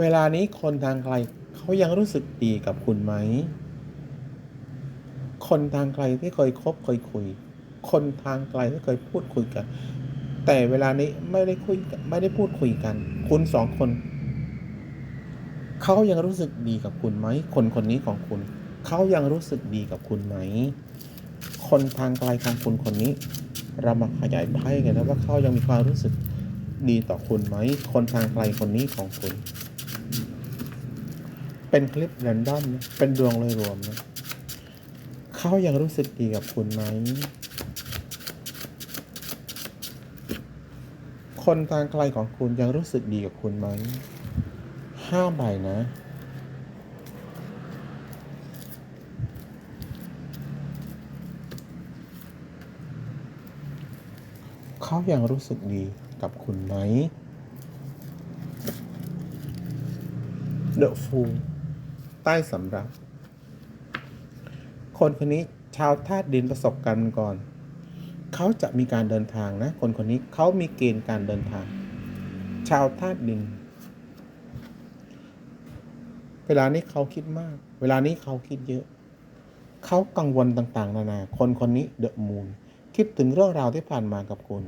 เวลานี้คนทางไกลเขายังรู้สึกดีกับคุณไหม คนทางไกลที่เคยคบเคยคุย คนทางไกลที่เคยพูดคุยกัน แต่เวลานี้ไม่ได้คุยไม่ได้พูดคุยกัน คุณสองคน เขายังรู้สึกดีกับคุณไหม คนคนนี้ของคุณ เขายังรู้สึกดีกับคุณไหม คนทางไกลของคุณคนนี้ เรามาขยายไพ่กันนะว่าเขายังมีความรู้สึกดีต่อคุณไหม คนทางไกลคนนี้ของคุณ เป็นคลิปแรนดอมเป็นดวงเลยรวมนะเขายังรู้สึกดีกับคุณไหม คนทางไกลของคุณยังรู้สึกดีกับคุณไหม ห้าใบนะ เขายังรู้สึกดีกับคุณไหม The Fool ใต้สำรับ คนคนนี้ชาวธาตุดินประสบการณ์มาก่อน เขาจะมีการเดินทางนะ คนคนนี้เขามีเกณฑ์การเดินทาง ชาวธาตุดิน เวลานี้เขาคิดมาก เวลานี้เขาคิดเยอะ เขากังวลต่างๆ นานา คนคนนี้เดอะมูนคิดถึงเรื่องราวที่ผ่านมากับคุณ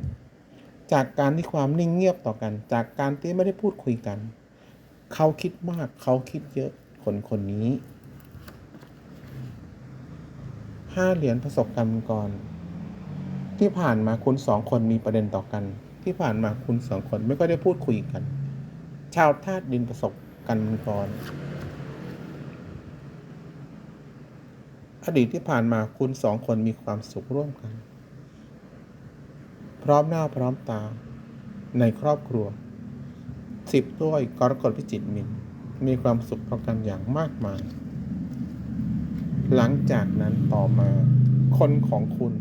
จากการที่ความนิ่งเงียบต่อกัน จากการที่ไม่ได้พูดคุยกัน เขาคิดมากเขาคิดเยอะคนคนนี้ห้าเหรียญประสบการณ์ก่อน ที่ผ่านมาคุณสองคนมีประเด็นต่อกัน ที่ผ่านมาคุณสองคนไม่ค่อยได้พูดคุยกัน ชาวธาตุดินประสบกันก่อน อดีตที่ผ่านมาคุณสองคนมีความสุขร่วมกัน พร้อมหน้าพร้อมตาในครอบครัว สิบด้วยกรกฎพิจิตรมินมีความสุขต่อกันอย่างมากมาย หลังจากนั้นต่อมา คนของคุณ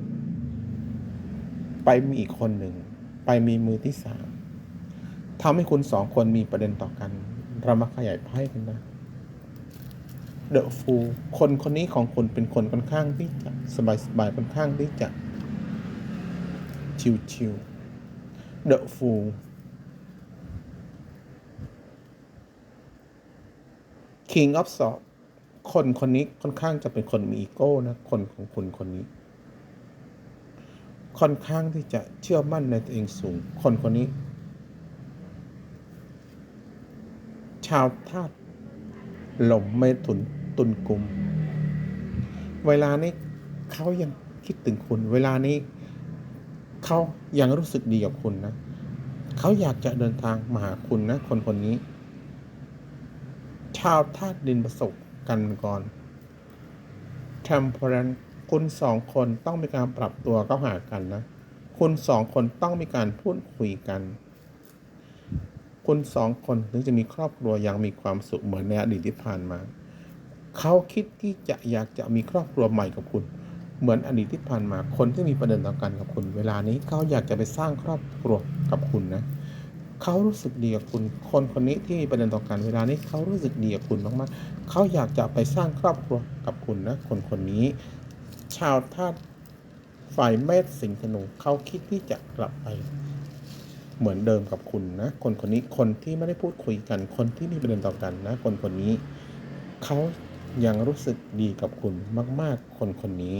ไปมีอีกคนหนึ่ง ไปมีมือที่สามทำให้คุณสองคนมีประเด็นต่อกันเรามาขยายไพ่กันนะเดอะฟูคนคนนี้ของคุณเป็นคนค่อนข้างที่จะสบายสบายๆค่อนข้างที่จะชิวๆเดอะฟู King of s o r คนคนนี้ค่อนข้างจะเป็นคนมีอีโก้นะ คนของคุณคนนี้ ค่อนข้างที่จะเชื่อมั่นในตัวเองสูง คนคนนี้ ชาวธาตุหลมเมถุนตุนกลุ่ม เวลานี้เขายังคิดถึงคุณ เวลานี้เขายังรู้สึกดีกับคุณนะ เขาอยากจะเดินทางมาหาคุณนะ คนคนนี้ ชาวธาตุดินประสบกันก่อนแทมเพลนคุณสองคนต้องมีการปรับตัวเข้าหากันนะ คุณสองคนต้องมีการพูดคุยกัน คุณสองคนถึงจะมีครอบครัวอย่างมีความสุขเหมือนในอดีตที่ผ่านมา เขาคิดที่จะอยากจะมีครอบครัวใหม่กับคุณ เหมือนอดีตที่ผ่านมา คนที่มีประเด็นต่อกันกับคุณ เวลานี้เขาอยากจะไปสร้างครอบครัวกับคุณนะ เขารู้สึกดีกับคุณ คนคนนี้ที่มีประเด็นต่อกันเวลานี้เขารู้สึกดีกับคุณมากๆ เขาอยากจะไปสร้างครอบครัวกับคุณนะคนคนนี้ ชาวธาตุฝ่ายเมษสิงห์ธนูเขาคิดที่จะกลับไป เหมือนเดิมกับคุณนะคนคนนี้คนที่ไม่ได้พูดคุยกันคนที่มีประเด็นต่อกันนะ คนคนนี้เขายังรู้สึกดีกับคุณมาก ๆ คนคนนี้